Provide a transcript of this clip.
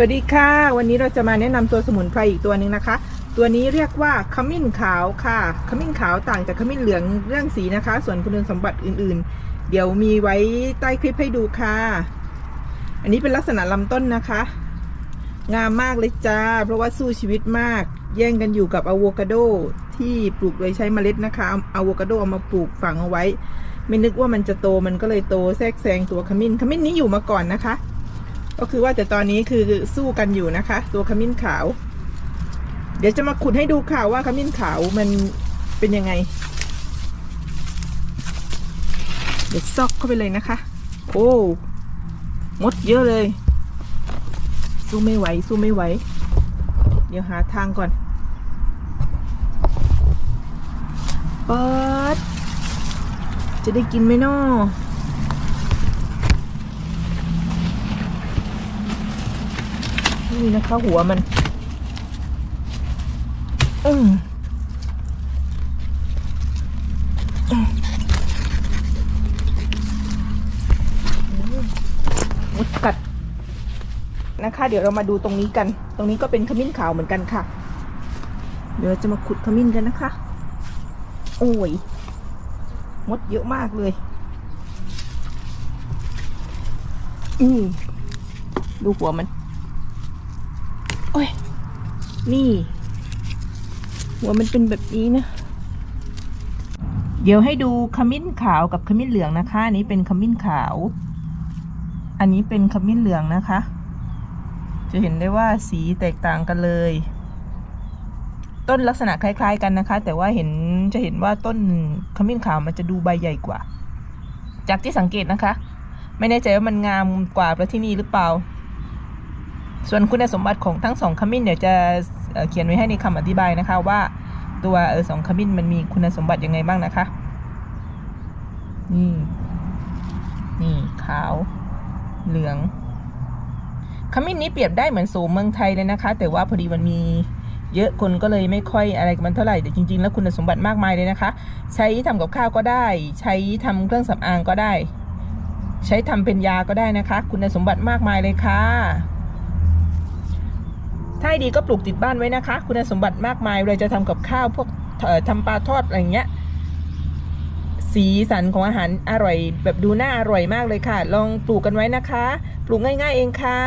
สวัสดีค่ะ วันนี้เราจะมาแนะนำตัวสมุนไพรอีกตัวหนึ่งนะคะ ตัวนี้เรียกว่าขมิ้นขาวค่ะขมิ้นขาวต่างจากขมิ้นเหลืองเรื่องสีนะคะ ส่วนคุณสมบัติอื่นๆ เดี๋ยวมีไว้ใต้คลิปให้ดูค่ะ อันนี้เป็นลักษณะลำต้นนะคะ งามมากเลยจ้า เพราะว่าสู้ชีวิตมาก แย่งกันอยู่กับอะโวคาโดที่ปลูกโดยใช้เมล็ดนะคะอะโวคาโดเอามาปลูกฝังเอาไว้ ไม่นึกว่ามันจะโตมันก็เลยโตแทรกแซงตัวขมิ้นขมิ้นนี้อยู่มาก่อนนะคะ ก็คือว่าแต่ตอนนี้คือสู้กันอยู่นะคะ ตัวขมิ้นขาว เดี๋ยวจะมาขุดให้ดูค่ะว่าขมิ้นขาวมันเป็นยังไง เดี๋ยวซอกเข้าไปเลยนะคะ โอ้มดเยอะเลย สู้ไม่ไหว สู้ไม่ไหว เดี๋ยวหาทางก่อนเปิดจะได้กินไหมน้อ นี่นะคะ หัวมันอืมมดกัดนะคะ เดี๋ยวเรามาดูตรงนี้กัน ตรงนี้ก็เป็นขมิ้นขาวเหมือนกันค่ะ เดี๋ยวจะมาขุดขมิ้นกันนะคะ โอ้ย มดเยอะมากเลย อืมดูหัวมัน อ้ย นี่ หัวมันเป็นแบบนี้นะ เดี๋ยวให้ดูขมิ้นขาวกับขมิ้นเหลืองนะคะ อันนี้เป็นขมิ้นขาว อันนี้เป็นขมิ้นเหลืองนะคะ จะเห็นได้ว่าสีแตกต่างกันเลย ต้นลักษณะคล้าย ๆ กันนะคะ แต่ว่าเห็นจะเห็นว่าต้นขมิ้นขาวมันจะดูใบใหญ่กว่า จากที่สังเกตนะคะ ไม่แน่ใจว่ามันงามกว่าประที่นี่หรือเปล่า ส่วนคุณสมบัติของทั้งสองขมิ้นเดี๋ยวจะเขียนไว้ให้ในคำอธิบายนะคะว่าตัวเออสองขมิ้นมันมีคุณสมบัติยังไงบ้างนะคะ นี่ นี่ขาว เหลือง ขมิ้นนี้เปรียบได้เหมือนโสมเมืองไทยเลยนะคะ แต่ว่าพอดีมันมีเยอะคนก็เลยไม่ค่อยอะไรกับมันเท่าไหร่แต่จริงๆ แล้วคุณสมบัติมากมายเลยนะคะ ใช้ทำกับข้าวก็ได้ ใช้ทำเครื่องสำอางก็ได้ ใช้ทำเป็นยาก็ได้นะคะ คุณสมบัติมากมายเลยค่ะ ถ้าให้ดีก็ปลูกติดบ้านไว้นะคะ คุณสมบัติมากมายเราจะทำกับข้าวพวกเอ่อทำปลาทอดอะไรเงี้ย สีสันของอาหารอร่อย แบบดูน่าอร่อยมากเลยค่ะ ลองปลูกกันไว้นะคะ ปลูกง่าย ๆ เองค่ะ